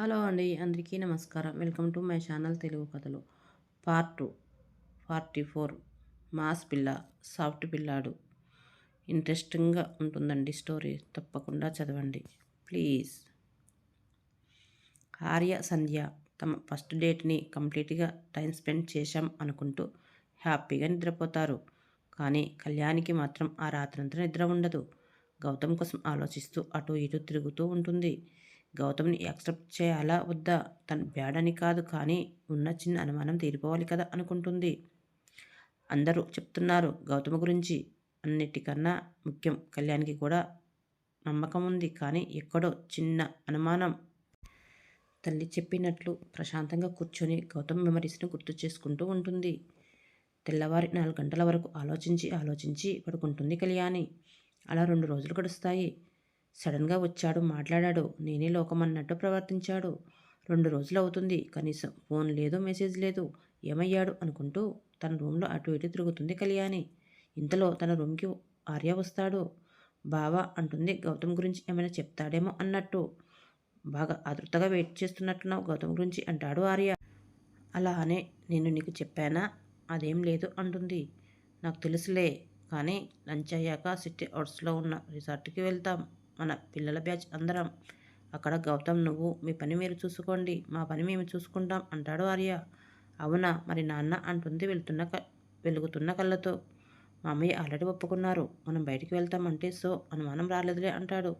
Hello అండి అందరికీ నమస్కారం. Welcome to my channel Telugu కథలు. Part two forty four mass పిల్ల సాఫ్ట్ పిల్లాడు. ఇంట్రెస్టింగ్గా ఉంటుందండి స్టోరీ. తప్పకుండా చదవండి. ప్లీజ్. ఆర్య సంధ్య తమ ఫస్ట్ డేట్ని కంప్లీట్గా టైం స్పెండ్ చేశాం అనుకుంటూ హ్యాపీగా నిద్రపోతారు. కానీ కళ్యాణికి మాత్రం ఆ రాత్రంతా నిద్ర ఉండదు. గౌతమ్ కోసం ఆలోచిస్తూ అటు ఇటు తిరుగుతూ ఉంటుంది. గౌతమ్ని యాక్సెప్ట్ చేయాలా? వద్దా? తను బ్యాడ్ అని కాదు కానీ ఉన్న చిన్న అనుమానం తీరిపోవాలి కదా? అనుకుంటుంది. అందరూ చెప్తున్నారు గౌతమ్ గురించి. అన్నిటికన్నా ముఖ్యం కళ్యాణ్కి కూడా నమ్మకం ఉంది కానీ ఎక్కడో చిన్న అనుమానం. తల్లి చెప్పినట్లు ప్రశాంతంగా కూర్చొని గౌతమ్ మెమరీస్ని గుర్తు చేసుకుంటూ ఉంటుంది. తెల్లవారి నాలుగు గంటల వరకు ఆలోచించి ఆలోచించి పడుకుంటుంది కళ్యాణి. అలా రెండు రోజులు గడుస్తాయి. సడన్గా వచ్చాడు మాట్లాడాడు. నేనే లోకమన్నట్టు ప్రవర్తించాడు. రెండు రోజులు అవుతుంది కనీసం ఫోన్ లేదు మెసేజ్ లేదు. ఏమయ్యాడు అనుకుంటూ తన రూమ్లో అటు ఇటు తిరుగుతుంది కళ్యాణి. ఇంతలో తన రూమ్కి ఆర్య వస్తాడు. బావా అంటుంది గౌతమ్ గురించి ఏమైనా చెప్తాడేమో అన్నట్టు. బాగా ఆతృతగా వెయిట్ చేస్తున్నట్టున్నావు గౌతమ్ గురించి అంటాడు ఆర్య. అలానే నేను నీకు చెప్పానా? అదేం లేదు అంటుంది. నాకు తెలుసులే కానీ లంచ్ అయ్యాక సిటీ అవుట్స్లో ఉన్న రిసార్ట్కి వెళ్తాం. మన పిల్లల బ్యాచ్ అందరం. అక్కడ గౌతమ్ నువ్వు మీ పని మీరు చూసుకోండి మా పని మేము చూసుకుంటాం అంటాడు ఆర్య. అవునా? మరి నాన్న అంటుంది వెళ్తున్న వెలుగుతున్న కళ్ళతో. మామయ్య ఆల్రెడీ ఒప్పుకున్నారు. మనం బయటికి వెళ్తామంటే సో అనుమానం రాలేదులే అంటాడు.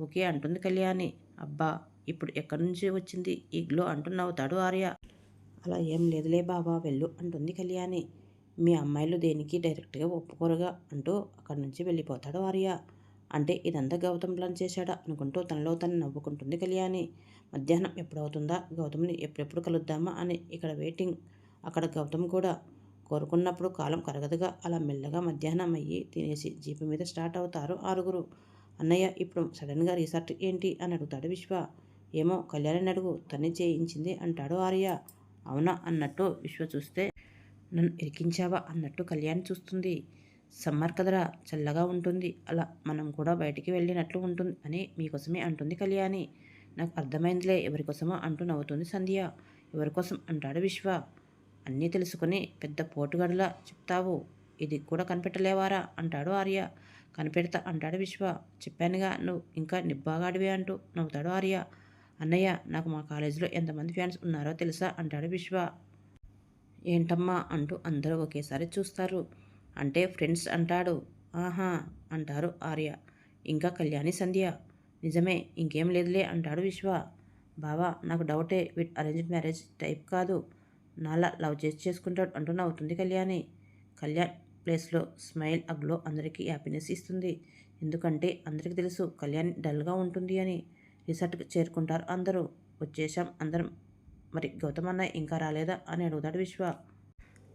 ఓకే అంటుంది కళ్యాణి. అబ్బా ఇప్పుడు ఎక్కడి నుంచి వచ్చింది? ఈ గ్లో అంటూ ఆర్య. అలా ఏం లేదులే బాబా వెళ్ళు అంటుంది కళ్యాణి. మీ అమ్మాయిలు దేనికి డైరెక్ట్గా ఒప్పుకోరుగా అంటూ అక్కడి నుంచి వెళ్ళిపోతాడు ఆర్య. అంటే ఇదంతా గౌతమ్ ప్లాన్ చేశాడా అనుకుంటూ తనలో తను నవ్వుకుంటుంది కళ్యాణి. మధ్యాహ్నం ఎప్పుడవుతుందా? గౌతమ్ని ఎప్పుడెప్పుడు కలుద్దామా అని ఇక్కడ వెయిటింగ్ అక్కడ గౌతమ్ కూడా కోరుకున్నప్పుడు కాలం కరగదుగా. అలా మెల్లగా మధ్యాహ్నం అయ్యి తినేసి జీపు మీద స్టార్ట్ అవుతారు ఆరుగురు. అన్నయ్య ఇప్పుడు సడన్గా రీసార్ట్ ఏంటి అని అడుగుతాడు విశ్వ. ఏమో కళ్యాణిని అడుగు తనే చేయించింది అంటాడు ఆర్య. అవునా అన్నట్టు విశ్వ చూస్తే నన్ను ఇరికించావా అన్నట్టు కళ్యాణ్ చూస్తుంది. సమ్మర్ కదరా చల్లగా ఉంటుంది. అలా మనం కూడా బయటికి వెళ్ళినట్లు ఉంటుంది అని మీకోసమే అంటుంది కళ్యాణి. నాకు అర్థమైందిలే ఎవరికోసమో అంటూ నవ్వుతుంది సంధ్య. ఎవరికోసం అంటాడు విశ్వ. అన్నీ తెలుసుకుని పెద్ద పోటుగడలా చెప్తావు. ఇది కూడా కనిపెట్టలేవారా? అంటాడు ఆర్య. కనిపెడతా అంటాడు విశ్వ. చెప్పానుగా నువ్వు ఇంకా నిబ్బాగాడివే అంటూ నవ్వుతాడు ఆర్య. అన్నయ్య నాకు మా కాలేజీలో ఎంతమంది ఫ్యాన్స్ ఉన్నారో తెలుసా? అంటాడు విశ్వ. ఏంటమ్మా? అంటూ అందరూ ఒకేసారి చూస్తారు. అంటే ఫ్రెండ్స్ అంటాడు. ఆహా అంటారు ఆర్య. ఇంకా కళ్యాణి సంధ్య. నిజమే ఇంకేం లేదులే అంటాడు విశ్వ. బావా నాకు డౌటే. విత్ అరేంజ్డ్ మ్యారేజ్ టైప్ కాదు. నాలా లవ్ చేసి చేసుకుంటాడు అంటూ నవ్వుతుంది కళ్యాణి. కళ్యాణ్ ప్లేస్లో స్మైల్ అగ్లో అందరికీ హ్యాపీనెస్ ఇస్తుంది. ఎందుకంటే అందరికీ తెలుసు కళ్యాణ్ డల్గా ఉంటుంది అని. రిసార్ట్కి చేరుకుంటారు అందరూ. వచ్చేసాం అందరం. మరి గౌతమ్ అన్న ఇంకా రాలేదా అని అడుగుతాడు విశ్వ.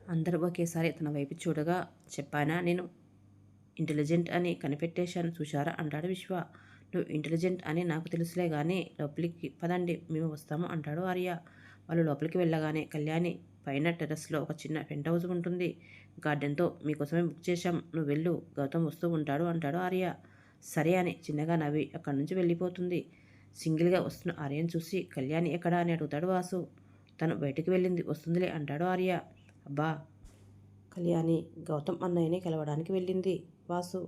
అందరూ ఒకేసారి తన వైపు చూడగా చెప్పానా నేను ఇంటెలిజెంట్ అని కనిపెట్టేశాను చూశారా అంటాడు విశ్వ. నువ్వు ఇంటెలిజెంట్ అని నాకు తెలుసులే కానీ లోపలికి పదండి మేము వస్తాము అంటాడు ఆర్య. వాళ్ళు లోపలికి వెళ్ళగానే కళ్యాణి పైన టెర్రస్లో ఒక చిన్న పెంట్ హౌస్ ఉంటుంది. గార్డెన్తో మీకోసమే బుక్ చేశాం నువ్వు వెళ్ళు గౌతమ్ వస్తూ ఉంటాడు అంటాడు ఆర్య. సరే అని చిన్నగా నవ్వి అక్కడి నుంచి వెళ్ళిపోతుంది. సింగిల్గా వస్తున్న ఆర్యను చూసి కళ్యాణి ఎక్కడా అని అడుగుతాడు వాసు. తను బయటికి వెళ్ళింది వస్తుందిలే అంటాడు ఆర్య. అబ్బా! కళ్యాణి గౌతమ్ అన్నయ్యని కలవడానికి వెళ్ళింది. వాసు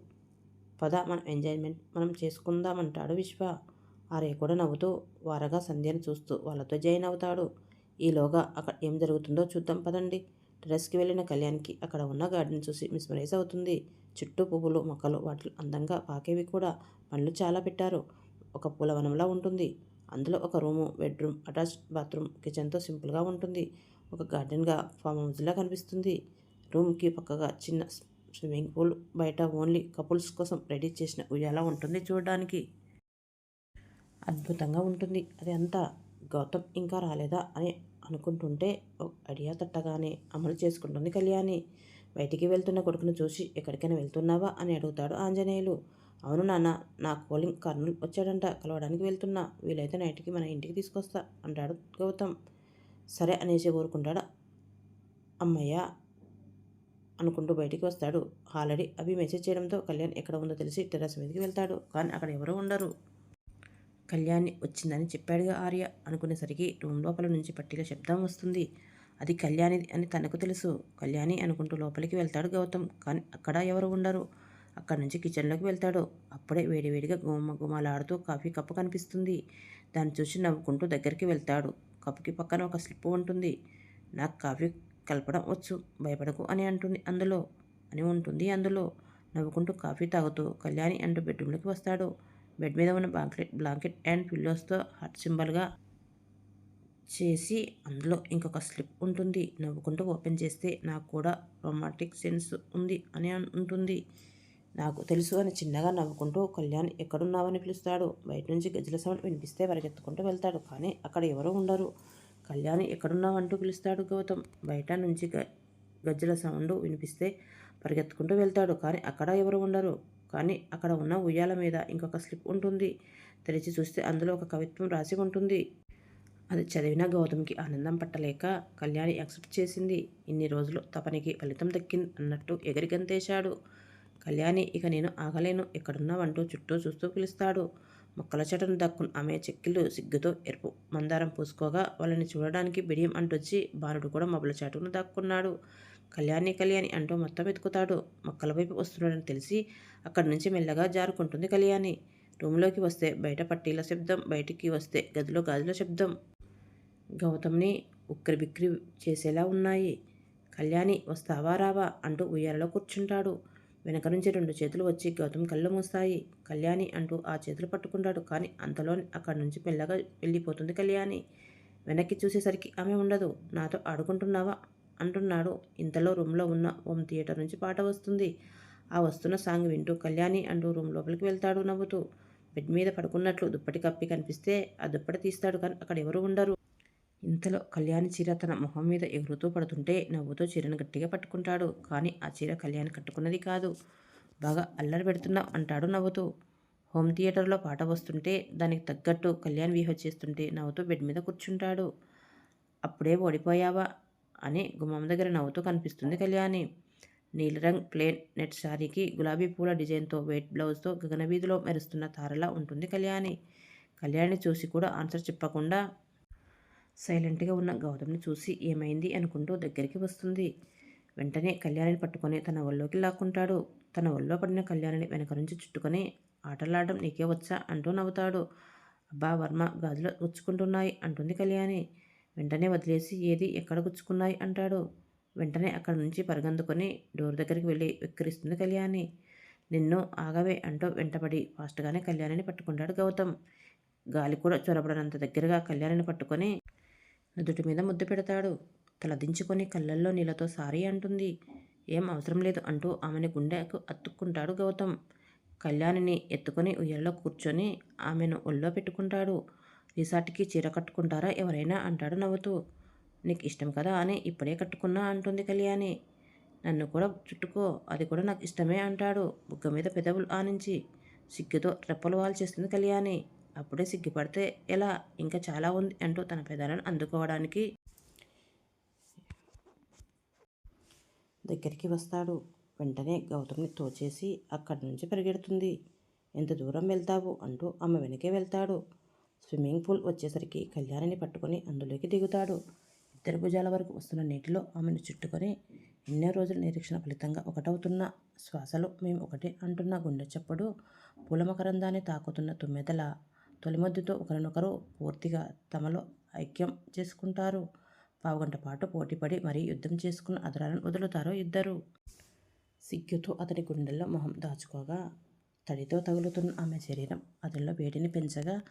పద మన ఎంజాయ్మెంట్ మనం చేసుకుందామంటాడు విశ్వ. ఆరే కూడా నవ్వుతూ వారగా సంధ్యను చూస్తూ వాళ్ళతో జాయిన్ అవుతాడు. ఈలోగా అక్కడ ఏం జరుగుతుందో చూద్దాం పదండి. టెరస్కి వెళ్ళిన కళ్యాణ్కి అక్కడ ఉన్న గార్డెన్ చూసి మిస్మరైజ్ అవుతుంది. చుట్టూ పువ్వులు మొక్కలు వాటిలో అందంగా పాకేవి కూడా పండ్లు చాలా పెట్టారు. ఒక పూలవనంలా ఉంటుంది. అందులో ఒక రూము బెడ్రూమ్ అటాచ్ బాత్రూమ్ కిచెన్తో సింపుల్గా ఉంటుంది. ఒక గార్డెన్గా ఫామ్ హౌస్లా కనిపిస్తుంది. రూమ్కి పక్కగా చిన్న స్విమ్మింగ్ పూల్ బయట ఓన్లీ కపుల్స్ కోసం రెడీ చేసిన ఉయ్యాల ఉంటుంది చూడడానికి. అద్భుతంగా ఉంటుంది. అది అంతా గౌతమ్ ఇంకా రాలేదా అని అనుకుంటుంటే ఐడియా తట్టగానే అమలు చేసుకుంటుంది కళ్యాణి. బయటికి వెళ్తున్న కొడుకును చూసి ఎక్కడికైనా వెళ్తున్నావా? అని అడుగుతాడు ఆంజనేయులు. అవును నాన్న నా కోలింగ్ కర్నూలు వచ్చాడంట. కలవడానికి వెళ్తున్నా. వీలైతే నైట్కి మన ఇంటికి తీసుకొస్తా అంటాడు గౌతమ్. సరే అనేసి కోరుకుంటాడు? అమ్మయ్య! అనుకుంటూ బయటికి వస్తాడు. ఆల్రెడీ అవి మెసేజ్ చేయడంతో కళ్యాణ్ ఎక్కడ ఉందో తెలిసి టెర్రస్ మీదకి వెళ్తాడు. కానీ అక్కడ ఎవరు ఉండరు. కళ్యాణి వచ్చిందని చెప్పాడుగా ఆర్య. అనుకునేసరికి రూమ్ లోపల నుంచి పట్టీల శబ్దం వస్తుంది. అది కళ్యాణి అని తనకు తెలుసు. కళ్యాణి అనుకుంటూ లోపలికి వెళ్తాడు గౌతమ్. కానీ అక్కడ ఎవరు ఉండరు. అక్కడి నుంచి కిచెన్లోకి వెళ్తాడు. అప్పుడే వేడివేడిగా గుమ గుమలాడుతూ కాఫీ కప్పు కనిపిస్తుంది. దాన్ని చూసి నవ్వుకుంటూ దగ్గరికి వెళ్తాడు. కప్పుకి పక్కన ఒక స్లిప్ ఉంటుంది. నాకు కాఫీ కలపడం వచ్చు భయపడకు అని అంటుంది అందులో అని ఉంటుంది అందులో. నవ్వుకుంటూ కాఫీ తాగుతూ కళ్యాణి అంటూ బెడ్రూమ్లోకి వస్తాడు. బెడ్ మీద ఉన్న బ్లాంకెట్ బ్లాంకెట్ అండ్ పిల్లోస్తో హార్ట్ సింబల్గా చేసి అందులో ఇంకొక స్లిప్ ఉంటుంది. నవ్వుకుంటూ ఓపెన్ చేస్తే నాకు కూడా రొమాంటిక్ సెన్స్ ఉంది అని ఉంటుంది నాకు తెలుసు అని చిన్నగా నవ్వుకుంటూ కళ్యాణ్ ఎక్కడున్నావని పిలుస్తాడు. బయట నుంచి గజ్జల సౌండ్ వినిపిస్తే పరిగెత్తుకుంటూ వెళ్తాడు. కానీ అక్కడ ఎవరూ ఉండరు. కళ్యాణి ఎక్కడున్నావు అంటూ పిలుస్తాడు గౌతమ్. బయట నుంచి గ గజ్జల సౌండ్ వినిపిస్తే పరిగెత్తుకుంటూ వెళ్తాడు. కానీ అక్కడ ఎవరు ఉండరు. కానీ అక్కడ ఉన్న ఉయ్యాల మీద ఇంకొక స్లిప్ ఉంటుంది. తెరిచి చూస్తే అందులో ఒక కవిత్వం రాసి ఉంటుంది. అది చదివిన గౌతమ్కి ఆనందం పట్టలేక కళ్యాణి యాక్సెప్ట్ చేసింది. ఇన్ని రోజులు తపనికి ఫలితం దక్కింది అన్నట్టు ఎగిరి గంతేశాడు. కళ్యాణి ఇక నేను ఆగలేను. ఎక్కడున్నావంటూ చుట్టూ చూస్తూ పిలుస్తాడు. మొక్కల చెట్టును దక్కున్న ఆమె చెక్కిళ్ళు సిగ్గుతో ఎరుపు మందారం పూసుకోగా వాళ్ళని చూడడానికి బిడియం అంటొచ్చి బాలుడు కూడా మబ్బుల చాటును దాక్కున్నాడు. కళ్యాణి కళ్యాణి అంటూ మొత్తం వెతుకుతాడు. మొక్కల వైపు వస్తున్నాడని తెలిసి అక్కడి నుంచి మెల్లగా జారుకుంటుంది కళ్యాణి. రూమ్లోకి వస్తే బయట పట్టీల శబ్దం బయటికి వస్తే గదిలో గాజుల శబ్దం. గౌతమ్ని ఉక్కిరి బిక్కిరి చేసేలా ఉన్నాయి. కళ్యాణి వస్తావా రావా అంటూ ఉయ్యాలలో కూర్చుంటాడు. వెనక నుంచి రెండు చేతులు వచ్చి గౌతమ్ కళ్ళు మూస్తాయి. కళ్యాణి అంటూ ఆ చేతులు పట్టుకుంటాడు. కానీ అంతలో అక్కడి నుంచి మెల్లగా వెళ్ళిపోతుంది కళ్యాణి. వెనక్కి చూసేసరికి ఆమె ఉండదు. నాతో ఆడుకుంటున్నావా? అంటున్నాడు. ఇంతలో రూమ్లో ఉన్న హోమ్ థియేటర్ నుంచి పాట వస్తుంది. ఆ వస్తున్న సాంగ్ వింటూ కళ్యాణి అంటూ రూమ్ లోపలికి వెళ్తాడు నవ్వుతూ. బెడ్ మీద పడుకున్నట్లు దుప్పటి కప్పి కనిపిస్తే ఆ దుప్పటి తీస్తాడు కానీ అక్కడ ఎవరు ఉండరు. ఇంతలో కళ్యాణి చీర తన మొహం మీద ఎగురుతూ పడుతుంటే నవ్వుతూ చీరను గట్టిగా పట్టుకుంటాడు. కానీ ఆ చీర కళ్యాణి కట్టుకున్నది కాదు. బాగా అల్లరి పెడుతున్నావు అంటాడు నవ్వుతూ. హోమ్ థియేటర్లో పాట వస్తుంటే దానికి తగ్గట్టు కళ్యాణ్ బిహేవ్ చేస్తుంటే నవ్వుతూ బెడ్ మీద కూర్చుంటాడు. అప్పుడే ఓడిపోయావా? అని గుమ్మం దగ్గర నవ్వుతూ కనిపిస్తుంది కళ్యాణి. నీలరంగ్ ప్లేన్ నెట్ శారీకి గులాబీ పూల డిజైన్తో వెయిట్ బ్లౌజ్తో గగనవీధిలో మెరుస్తున్న తారలా ఉంటుంది కళ్యాణి. కళ్యాణి చూసి కూడా ఆన్సర్ చెప్పకుండా సైలెంట్గా ఉన్న గౌతమ్ని చూసి ఏమైంది అనుకుంటూ దగ్గరికి వస్తుంది. వెంటనే కళ్యాణిని పట్టుకొని తన ఒళ్ళోకి లాక్కుంటాడు. తన ఒళ్ళో పడిన కళ్యాణిని వెనక నుంచి చుట్టుకొని ఆటలాడడం నీకే వచ్చా? అంటూ నవ్వుతాడు. అబ్బా వర్మ గాజులు గుచ్చుకుంటున్నాయి అంటుంది కళ్యాణి. వెంటనే వదిలేసి ఏది ఎక్కడ గుచ్చుకున్నాయి? అంటాడు. వెంటనే అక్కడ నుంచి పరుగందుకొని డోర్ దగ్గరికి వెళ్ళి వెక్కిరిస్తుంది కళ్యాణి. నిన్ను ఆగవే అంటూ వెంటపడి ఫాస్ట్గానే కళ్యాణిని పట్టుకుంటాడు గౌతమ్. గాలి కూడా చొరబడనంత దగ్గరగా కళ్యాణిని పట్టుకొని నుదుటి మీద ముద్దు పెడతాడు. తల దించుకొని కళ్ళల్లో నీళ్ళతో సారీ అంటుంది. ఏం అవసరం లేదు అంటూ ఆమెని గుండెకు అత్తుక్కుంటాడు గౌతమ్. కళ్యాణిని ఎత్తుకొని ఉయ్యల్లో కూర్చొని ఆమెను ఒళ్ళో పెట్టుకుంటాడు. రిసార్ట్కి చీర కట్టుకుంటారా ఎవరైనా అంటాడు నవ్వుతూ. నీకు ఇష్టం కదా అని ఇప్పుడే కట్టుకున్నా అంటుంది కళ్యాణి. నన్ను కూడా చుట్టుకో అది కూడా నాకు ఇష్టమే అంటాడు బుగ్గ మీద పెదవులు ఆనించి. సిగ్గుతో రెప్పలు వాల్ చేస్తుంది కళ్యాణి. అప్పుడే సిగ్గుపడితే ఎలా? ఇంకా చాలా ఉంది అంటూ తన పెదాలను అందుకోవడానికి దగ్గరికి వస్తాడు. వెంటనే గౌతమ్ని తోచేసి అక్కడి నుంచి పరిగెడుతుంది. ఎంత దూరం వెళ్తావు? అంటూ ఆమె వెనకే వెళ్తాడు. స్విమ్మింగ్ పూల్ వచ్చేసరికి కళ్యాణిని పట్టుకొని అందులోకి దిగుతాడు. ఇద్దరు భుజాల వరకు వస్తున్న నీటిలో ఆమెను చుట్టుకొని ఎన్నో రోజుల నిరీక్షణ ఫలితంగా ఒకటవుతున్న. శ్వాసలు మేము ఒకటే అంటున్న గుండె చప్పుడు పూలమకరందాన్ని తాకుతున్న తుమ్మెదల తొలిమద్దుతో ఒకరినొకరు పూర్తిగా తమలో ఐక్యం చేసుకుంటారు. పావుగంట పాటు పోటీపడి మరీ యుద్ధం చేసుకున్న అదరాలను వదులుతారు ఇద్దరు. సిగ్గుతో అతడి గుండెల్లో మొహం దాచుకోగా తడితో తగులుతున్న ఆమె శరీరం అతనిలో వేడిని పెంచగా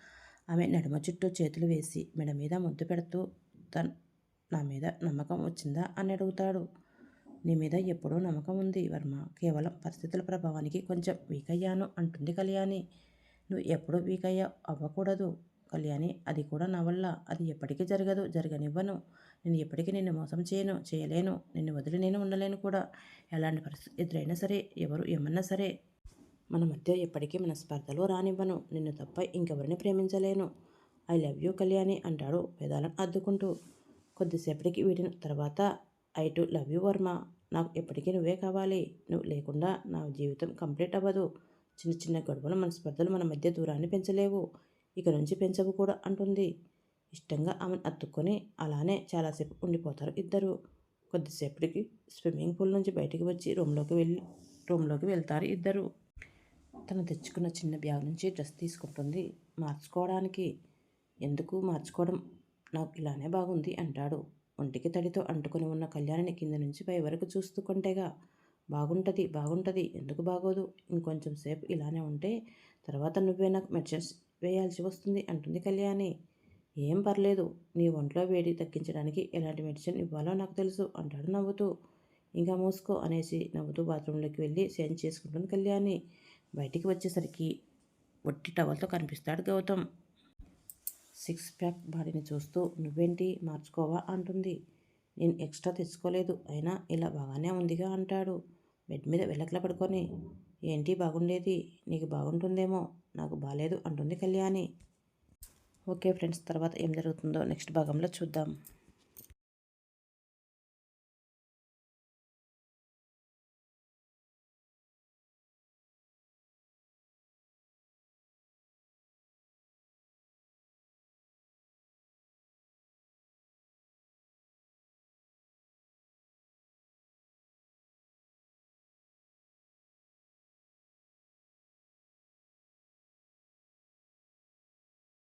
ఆమె నడుమ చుట్టూ చేతులు వేసి మెడ మీద ముద్దు పెడుతూ తన్ నా మీద నమ్మకం వచ్చిందా? అని అడుగుతాడు. నీ మీద ఎప్పుడూ నమ్మకం ఉంది వర్మ. కేవలం పరిస్థితుల ప్రభావానికి కొంచెం వీక్ అయ్యాను అంటుంది కళ్యాణి. నువ్వు ఎప్పుడూ వీక్ అయ్యా అవ్వకూడదు. కళ్యాణి అది కూడా నా వల్ల. అది ఎప్పటికీ జరగదు జరగనివ్వను. నేను ఎప్పటికీ నిన్ను మోసం చేయను చేయలేను. నిన్ను వదిలి నేను ఉండలేను కూడా. ఎలాంటి పరిస్థితి ఎదురైనా సరే ఎవరు ఏమన్నా సరే మన మధ్య ఎప్పటికీ మన స్పర్ధలు రానివ్వను. నిన్ను తప్ప ఇంకెవరిని ప్రేమించలేను. ఐ లవ్ యూ కళ్యాణి అంటాడు వేదాలను అద్దుకుంటూ. కొద్దిసేపటికి వీడిన తర్వాత I too love you Varma. నాకు ఎప్పటికీ నువ్వే కావాలి. నువ్వు లేకుండా నా జీవితం కంప్లీట్ అవ్వదు. చిన్న చిన్న గొడవలు మన స్పర్ధలు మన మధ్య దూరాన్ని పెంచలేవు. ఇక నుంచి పెంచవు కూడా అంటుంది. ఇష్టంగా ఆమెను అత్తుకొని అలానే చాలాసేపు ఉండిపోతారు ఇద్దరు. కొద్దిసేపటికి స్విమ్మింగ్ పూల్ నుంచి బయటికి వచ్చి రూమ్లోకి వెళ్ళి రూమ్లోకి వెళ్తారు ఇద్దరు. తను తెచ్చుకున్న చిన్న బ్యాగ్ నుంచి డ్రెస్ తీసుకుంటుంది మార్చుకోవడానికి. ఎందుకు మార్చుకోవడం? నాకు ఇలానే బాగుంది అంటాడు. ఒంటికి తడితో అంటుకొని ఉన్న కళ్యాణిని కింద నుంచి పై వరకు చూస్తూ కొంటేగా బాగుంటుంది బాగుంటుంది. ఎందుకు బాగోదు? ఇంకొంచెం సేపు ఇలానే ఉంటే తర్వాత నువ్వే నాకు మెడిసిన్స్ వేయాల్సి వస్తుంది అంటుంది కళ్యాణి. ఏం పర్లేదు నీ ఒంట్లో వేడి తగ్గించడానికి ఎలాంటి మెడిసిన్ ఇవ్వాలో నాకు తెలుసు అంటాడు నవ్వుతూ. ఇంకా మూసుకో అనేసి నవ్వుతూ బాత్రూంలోకి వెళ్ళి చేంజ్ చేసుకుంటుంది కళ్యాణి. బయటికి వచ్చేసరికి ఒట్టి టవల్తో కనిపిస్తాడు గౌతమ్. సిక్స్ ప్యాక్ బాడీని చూస్తూ నువ్వేంటి మార్చుకోవా అంటుంది. నేను ఎక్స్ట్రా తెచ్చుకోలేదు అయినా ఇలా బాగానే ఉందిగా అంటాడు. బెడ్ మీద వెళ్ళకల పడుకొని ఏంటి బాగుండేది? నీకు బాగుంటుందేమో? నాకు బాగలేదు అంటుంది కళ్యాణి. ఓకే ఫ్రెండ్స్ తర్వాత ఏం జరుగుతుందో నెక్స్ట్ భాగంలో చూద్దాం.